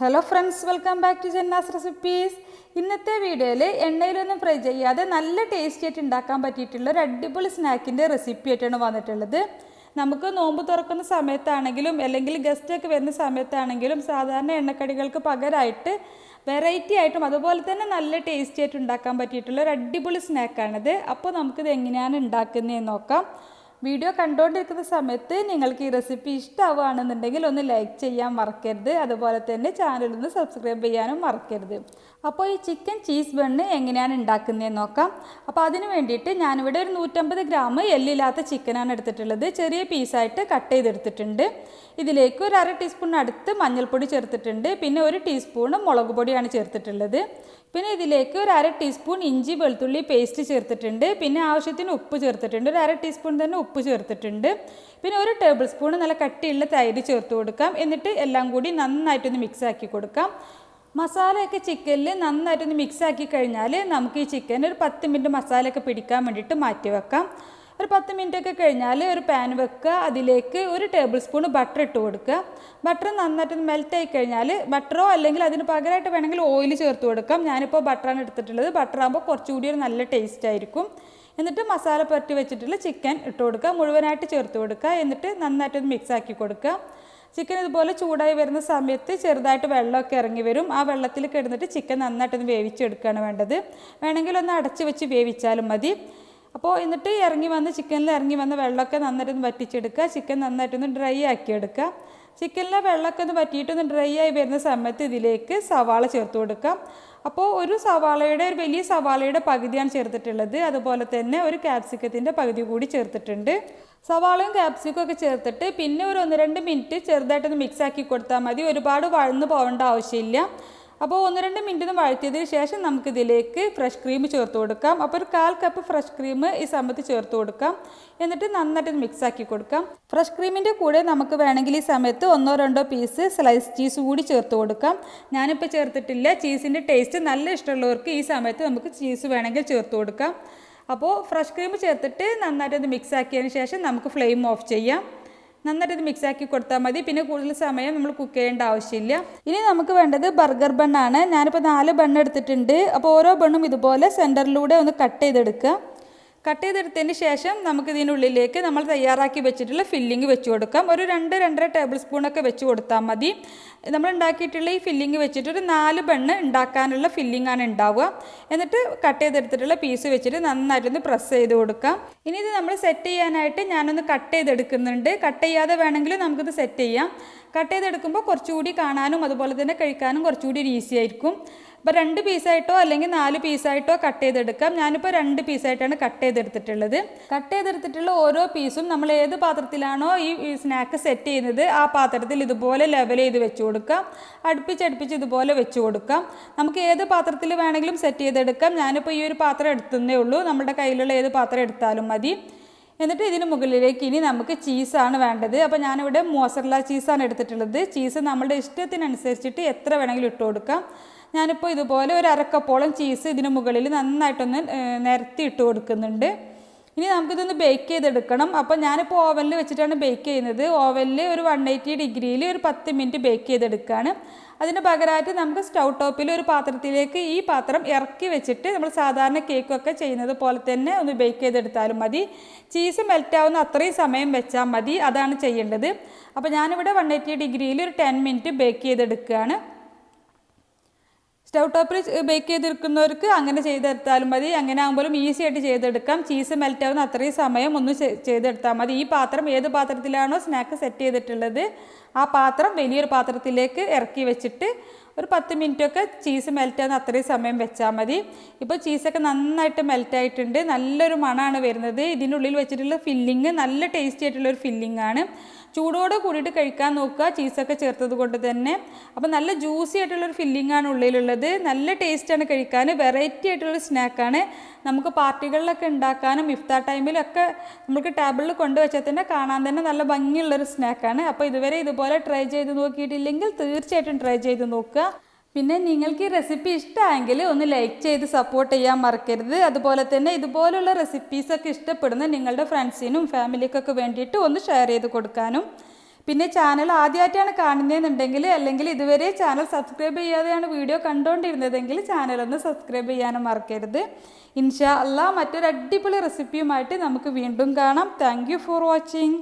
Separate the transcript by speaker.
Speaker 1: Hello friends welcome back to Janna's recipes ഇന്നത്തെ വീഡിയോയിൽ എണ്ണയിലൊന്നും fry ചെയ്യാതെ നല്ല ടേസ്റ്റി ആയിട്ട് ഉണ്ടാക്കാൻ പറ്റിയിട്ടുള്ള ഒരു അടിപൊളി സ്നാക്കിന്റെ റെസിപ്പി ആയിട്ടാണ് വന്നിട്ടുള്ളത്. നമുക്ക് നോമ്പ് തുറക്കുന്ന സമയത്താണെങ്കിലും അല്ലെങ്കിൽ ഗസ്റ്റൊക്കെ വരുന്ന സമയത്താണെങ്കിലും സാധാരണ എണ്ണക്കടികൾക്ക് പകരമായിട്ട് വെറൈറ്റി ആയിട്ടും അതുപോലെ തന്നെ നല്ല ടേസ്റ്റി ആയിട്ട് ഉണ്ടാക്കാൻ പറ്റിയിട്ടുള്ള ഒരു അടിപൊളി സ്നാക്കാണിത് അപ്പോൾ നമുക്കിത് എങ്ങനെയാണ് ഉണ്ടാക്കുന്നതെന്ന് നോക്കാം. വീഡിയോ കണ്ടുകൊണ്ടിരിക്കുന്ന സമയത്ത് നിങ്ങൾക്ക് ഈ റെസിപ്പി ഇഷ്ടമാവുകയാണെന്നുണ്ടെങ്കിൽ ഒന്ന് ലൈക്ക് ചെയ്യാൻ മറക്കരുത്. അതുപോലെ തന്നെ ചാനലൊന്ന് സബ്സ്ക്രൈബ് ചെയ്യാനും മറക്കരുത്. അപ്പോൾ ഈ ചിക്കൻ ചീസ് ബണ്ണ് എങ്ങനെയാണ് ഉണ്ടാക്കുന്നതെന്ന് നോക്കാം. അപ്പോൾ അതിന് വേണ്ടിയിട്ട് ഞാനിവിടെ ഒരു നൂറ്റമ്പത് ഗ്രാം എല്ലില്ലാത്ത ചിക്കനാണ് എടുത്തിട്ടുള്ളത്. ചെറിയ പീസായിട്ട് കട്ട് ചെയ്തെടുത്തിട്ടുണ്ട്. ഇതിലേക്ക് ഒരു അര ടീസ്പൂൺ അടുത്ത് മഞ്ഞൾപ്പൊടി ചേർത്തിട്ടുണ്ട്. പിന്നെ ഒരു ടീസ്പൂൺ മുളക് പൊടിയാണ് ചേർത്തിട്ടുള്ളത്. പിന്നെ ഇതിലേക്ക് ഒരു അര ടീസ്പൂൺ ഇഞ്ചി വെളുത്തുള്ളി പേസ്റ്റ് ചേർത്തിട്ടുണ്ട്. പിന്നെ ആവശ്യത്തിന് ഉപ്പ് ചേർത്തിട്ടുണ്ട്. ഒരു അര ടീസ്പൂൺ തന്നെ ഉപ്പ് ചേർത്തിട്ടുണ്ട്. പിന്നെ ഒരു ടേബിൾ സ്പൂൺ നല്ല കട്ടിയുള്ള തൈര് ചേർത്ത് കൊടുക്കാം. എന്നിട്ട് എല്ലാം കൂടി നന്നായിട്ടൊന്ന് മിക്സ് ആക്കി കൊടുക്കാം. മസാലയൊക്കെ ചിക്കനിൽ നന്നായിട്ടൊന്ന് മിക്സ് ആക്കി കഴിഞ്ഞാൽ നമുക്ക് ഈ ചിക്കൻ ഒരു പത്ത് മിനിറ്റ് മസാലയൊക്കെ പിടിക്കാൻ വേണ്ടിയിട്ട് മാറ്റി വെക്കാം. ഒരു പത്ത് മിനിറ്റ് ഒക്കെ കഴിഞ്ഞാൽ ഒരു പാൻ വെക്കുക. അതിലേക്ക് ഒരു ടേബിൾ സ്പൂൺ ബട്ടർ ഇട്ട് കൊടുക്കുക. ബട്ടർ നന്നായിട്ട് മെൽറ്റ് ആയി കഴിഞ്ഞാൽ ബട്ടറോ അല്ലെങ്കിൽ അതിന് പകരമായിട്ട് വേണമെങ്കിൽ ഓയിൽ ചേർത്ത് കൊടുക്കാം. ഞാനിപ്പോൾ ബട്ടറാണ് എടുത്തിട്ടുള്ളത്. ബട്ടർ ആകുമ്പോൾ കുറച്ചുകൂടി ഒരു നല്ല ടേസ്റ്റ് ആയിരിക്കും. എന്നിട്ട് മസാല പുരട്ടി വെച്ചിട്ടുള്ള ചിക്കൻ ഇട്ട് കൊടുക്കുക. മുഴുവനായിട്ട് ചേർത്ത് കൊടുക്കുക. എന്നിട്ട് നന്നായിട്ടൊന്ന് മിക്സ് ആക്കി കൊടുക്കുക. ചിക്കൻ ഇതുപോലെ ചൂടായി വരുന്ന സമയത്ത് ചെറുതായിട്ട് വെള്ളമൊക്കെ ഇറങ്ങി വരും. ആ വെള്ളത്തിൽ കിടന്നിട്ട് ചിക്കൻ നന്നായിട്ടൊന്ന് വേവിച്ചെടുക്കുകയാണ് വേണ്ടത്. വേണമെങ്കിൽ ഒന്ന് അടച്ച് വെച്ച് വേവിച്ചാലും മതി. അപ്പോൾ എന്നിട്ട് ഇറങ്ങി വന്ന് ചിക്കനിൽ ഇറങ്ങി വന്ന വെള്ളമൊക്കെ നന്നായിട്ടൊന്ന് വറ്റിച്ചെടുക്കുക. ചിക്കൻ നന്നായിട്ടൊന്ന് ഡ്രൈ ആക്കി എടുക്കുക ചിക്കനിലെ വെള്ളമൊക്കെ ഒന്ന് വറ്റിയിട്ടൊന്ന് ഡ്രൈ ആയി വരുന്ന സമയത്ത് ഇതിലേക്ക് സവാള ചേർത്ത് കൊടുക്കാം അപ്പോൾ ഒരു സവാളയുടെ ഒരു വലിയ സവാളയുടെ പകുതിയാണ് ചേർത്തിട്ടുള്ളത്. അതുപോലെ തന്നെ ഒരു ക്യാപ്സിക്കത്തിന്റെ പകുതി കൂടി ചേർത്തിട്ടുണ്ട്. സവാളയും ക്യാപ്സിക്കും ഒക്കെ ചേർത്തിട്ട് പിന്നെ ഒരു ഒന്ന് രണ്ട് മിനിറ്റ് ചെറുതായിട്ടൊന്ന് മിക്സ് ആക്കി കൊടുത്താൽ മതി. ഒരുപാട് വഴന്ന് പോകേണ്ട ആവശ്യമില്ല. അപ്പോൾ ഒന്ന് രണ്ട് മിനിറ്റ് ഒന്ന് വഴറ്റിയതിന് ശേഷം നമുക്കിതിലേക്ക് ഫ്രഷ് ക്രീം ചേർത്ത് കൊടുക്കാം. അപ്പോൾ ഒരു കാൽ കപ്പ് ഫ്രഷ് ക്രീം ഈ സമയത്ത് ചേർത്ത് കൊടുക്കാം. എന്നിട്ട് നന്നായിട്ട് മിക്സ് ആക്കി കൊടുക്കാം. ഫ്രഷ് ക്രീമിന്റെ കൂടെ നമുക്ക് വേണമെങ്കിൽ ഈ സമയത്ത് ഒന്നോ രണ്ടോ പീസ് സ്ലൈസ് ചീസ് കൂടി ചേർത്ത് കൊടുക്കാം. ഞാനിപ്പോൾ ചേർത്തിട്ടില്ല. ചീസിന്റെ ടേസ്റ്റ് നല്ല ഇഷ്ടമുള്ളവർക്ക് ഈ സമയത്ത് നമുക്ക് ചീസ് വേണമെങ്കിൽ ചേർത്ത് കൊടുക്കാം. അപ്പോൾ ഫ്രഷ് ക്രീം ചേർത്തിട്ട് നന്നായിട്ടൊന്ന് മിക്സ് ആക്കിയതിന് ശേഷം നമുക്ക് ഫ്ലെയിം ഓഫ് ചെയ്യാം. നന്നായിട്ട് ഇത് മിക്സാക്കി കൊടുത്താൽ മതി. പിന്നെ കൂടുതൽ സമയം നമ്മൾ കുക്ക് ചെയ്യേണ്ട ആവശ്യമില്ല. ഇനി നമുക്ക് വേണ്ടത് ബർഗർ ബണ്ണാണ് ഞാനിപ്പോൾ നാല് ബണ്ണ് എടുത്തിട്ടുണ്ട്. അപ്പോൾ ഓരോ ബണ്ണും ഇതുപോലെ സെന്ററിലൂടെ ഒന്ന് കട്ട് ചെയ്തെടുക്കുക. കട്ട് ചെയ്തെടുത്തതിന് ശേഷം നമുക്ക് ഇതിനുള്ളിലേക്ക് നമ്മൾ തയ്യാറാക്കി വെച്ചിട്ടുള്ള ഫില്ലിംഗ് വെച്ച് കൊടുക്കാം. ഒരു രണ്ട് രണ്ടര ടേബിൾ സ്പൂണൊക്കെ വെച്ച് കൊടുത്താൽ മതി. നമ്മൾ ഉണ്ടാക്കിയിട്ടുള്ള ഈ ഫില്ലിംഗ് വെച്ചിട്ട് ഒരു നാല് ബണ്ണ് ഉണ്ടാക്കാനുള്ള ഫില്ലിംഗ് ആണ് ഉണ്ടാവുക. എന്നിട്ട് കട്ട് ചെയ്തെടുത്തിട്ടുള്ള പീസ് വെച്ചിട്ട് നന്നായിട്ടൊന്ന് പ്രസ് ചെയ്ത് കൊടുക്കാം. ഇനി ഇത് നമ്മൾ സെറ്റ് ചെയ്യാനായിട്ട് ഞാനൊന്ന് കട്ട് ചെയ്തെടുക്കുന്നുണ്ട്. കട്ട് ചെയ്യാതെ വേണമെങ്കിൽ നമുക്കിത് സെറ്റ് ചെയ്യാം. കട്ട് ചെയ്തെടുക്കുമ്പോൾ കുറച്ചുകൂടി കാണാനും അതുപോലെ തന്നെ കഴിക്കാനും കുറച്ചുകൂടി ഈസി ആയിരിക്കും. ഇപ്പോൾ രണ്ട് പീസായിട്ടോ അല്ലെങ്കിൽ നാല് പീസായിട്ടോ കട്ട് ചെയ്തെടുക്കാം. ഞാനിപ്പോൾ രണ്ട് പീസായിട്ടാണ് കട്ട് ചെയ്തെടുത്തിട്ടുള്ളത്. കട്ട് ചെയ്തെടുത്തിട്ടുള്ള ഓരോ പീസും നമ്മൾ ഏത് പാത്രത്തിലാണോ ഈ സ്നാക്ക് സെറ്റ് ചെയ്യുന്നത് ആ പാത്രത്തിൽ ഇതുപോലെ ലെവൽ ചെയ്ത് വെച്ച് കൊടുക്കാം. അടുപ്പിച്ചടുപ്പിച്ച് ഇതുപോലെ വെച്ച് കൊടുക്കാം. നമുക്ക് ഏത് പാത്രത്തിൽ വേണമെങ്കിലും സെറ്റ് ചെയ്തെടുക്കാം. ഞാനിപ്പോൾ ഈ ഒരു പാത്രം എടുത്തുന്നേ ഉള്ളൂ. നമ്മുടെ കയ്യിലുള്ള ഏത് പാത്രം എടുത്താലും മതി. എന്നിട്ട് ഇതിന് മുകളിലേക്ക് ഇനി നമുക്ക് ചീസാണ് വേണ്ടത്. അപ്പോൾ ഞാനിവിടെ മോസറല ചീസാണ് എടുത്തിട്ടുള്ളത്. ചീസ് നമ്മുടെ ഇഷ്ടത്തിനനുസരിച്ചിട്ട് എത്ര വേണമെങ്കിലും ഇട്ട് കൊടുക്കാം. ഞാനിപ്പോൾ ഇതുപോലെ ഒരു അരക്കപ്പോളം ചീസ് ഇതിന് മുകളിൽ നന്നായിട്ടൊന്ന് നിരത്തി ഇട്ട് കൊടുക്കുന്നുണ്ട്. ഇനി നമുക്കിതൊന്ന് ബേക്ക് ചെയ്തെടുക്കണം. അപ്പോൾ ഞാനിപ്പോൾ ഓവനിൽ വെച്ചിട്ടാണ് ബേക്ക് ചെയ്യുന്നത്. ഓവനിൽ ഒരു വൺ എയ്റ്റി ഡിഗ്രിയിൽ ഒരു പത്ത് മിനിറ്റ് ബേക്ക് ചെയ്തെടുക്കുകയാണ് അതിന് പകരമായിട്ട് നമുക്ക് സ്റ്റൗ ടോപ്പിൽ ഒരു പാത്രത്തിലേക്ക് ഈ പാത്രം ഇറക്കി വെച്ചിട്ട് നമ്മൾ സാധാരണ കേക്കൊക്കെ ചെയ്യുന്നത് പോലെ തന്നെ ഒന്ന് ബേക്ക് ചെയ്തെടുത്താലും മതി. ചീസ് മെൽറ്റാവുന്ന അത്രയും സമയം വെച്ചാൽ മതി. അതാണ് ചെയ്യേണ്ടത്. അപ്പോൾ ഞാനിവിടെ വൺ എയ്റ്റി ഡിഗ്രിയിൽ ഒരു ടെൻ മിനിറ്റ് ബേക്ക് ചെയ്തെടുക്കുകയാണ്. സ്റ്റൗ ടോപ്പിൽ ബേക്ക് ചെയ്തെടുക്കുന്നവർക്ക് അങ്ങനെ ചെയ്തെടുത്താലും മതി. അങ്ങനെ ആകുമ്പോഴും ഈസി ആയിട്ട് ചെയ്തെടുക്കാം. ചീസ് മെൽറ്റ് ആവുന്ന അത്രയും സമയം ഒന്ന് ചെയ്തെടുത്താൽ മതി. ഈ പാത്രം ഏത് പാത്രത്തിലാണോ സ്നാക്ക് സെറ്റ് ചെയ്തിട്ടുള്ളത് ആ പാത്രം വലിയൊരു പാത്രത്തിലേക്ക് ഇറക്കി വെച്ചിട്ട് ഒരു പത്ത് മിനിറ്റൊക്കെ ചീസ് മെൽറ്റ് ആവുന്ന അത്രയും സമയം വെച്ചാൽ മതി. ഇപ്പോൾ ചീസൊക്കെ നന്നായിട്ട് മെൽറ്റ് ആയിട്ടുണ്ട്. നല്ലൊരു മണമാണ് വരുന്നത്. ഇതിനുള്ളിൽ വെച്ചിട്ടുള്ള ഫില്ലിങ് നല്ല ടേസ്റ്റി ആയിട്ടുള്ളൊരു ഫില്ലിംഗ് ആണ്. ചൂടോട് കൂടിയിട്ട് കഴിക്കാൻ നോക്കുക ചീസൊക്കെ ചേർത്തത് കൊണ്ട് തന്നെ. അപ്പോൾ നല്ല ജ്യൂസി ആയിട്ടുള്ളൊരു ഫില്ലിംഗ് ആണ് ഉള്ളിലുള്ളത്. നല്ല ടേസ്റ്റാണ് കഴിക്കാൻ. വെറൈറ്റി ആയിട്ടുള്ള സ്നാക്കാണ് നമുക്ക് പാർട്ടികളിലൊക്കെ ഉണ്ടാക്കാനും ഇഫ്താർ ടൈമിലൊക്കെ നമുക്ക് ടേബിളിൽ കൊണ്ടുവച്ചാൽ തന്നെ കാണാൻ തന്നെ നല്ല ഭംഗിയുള്ളൊരു സ്നാക്കാണ് അപ്പോൾ ഇതുവരെ ഇതുപോലെ ട്രൈ ചെയ്ത് നോക്കിയിട്ടില്ലെങ്കിൽ തീർച്ചയായിട്ടും ട്രൈ ചെയ്ത് നോക്കുക. പിന്നെ നിങ്ങൾക്ക് ഈ റെസിപ്പി ഇഷ്ടമായെങ്കിൽ ഒന്ന് ലൈക്ക് ചെയ്ത് സപ്പോർട്ട് ചെയ്യാൻ മറക്കരുത്. അതുപോലെ തന്നെ ഇതുപോലുള്ള റെസിപ്പീസൊക്കെ ഇഷ്ടപ്പെടുന്ന നിങ്ങളുടെ ഫ്രണ്ട്സിനും ഫാമിലിക്കൊക്കെ വേണ്ടിയിട്ട് ഒന്ന് ഷെയർ ചെയ്ത് കൊടുക്കാനും. പിന്നെ ചാനൽ ആദ്യമായിട്ടാണ് കാണുന്നതെന്നുണ്ടെങ്കിൽ അല്ലെങ്കിൽ ഇതുവരെ ചാനൽ സബ്സ്ക്രൈബ് ചെയ്യാതെയാണ് വീഡിയോ കണ്ടുകൊണ്ടിരുന്നതെങ്കിൽ ചാനൽ ഒന്ന് സബ്സ്ക്രൈബ് ചെയ്യാനും മറക്കരുത്. ഇൻഷാ അല്ലാ മറ്റൊരു അടിപൊളി റെസിപ്പിയുമായിട്ട് നമുക്ക് വീണ്ടും കാണാം. Thank for watching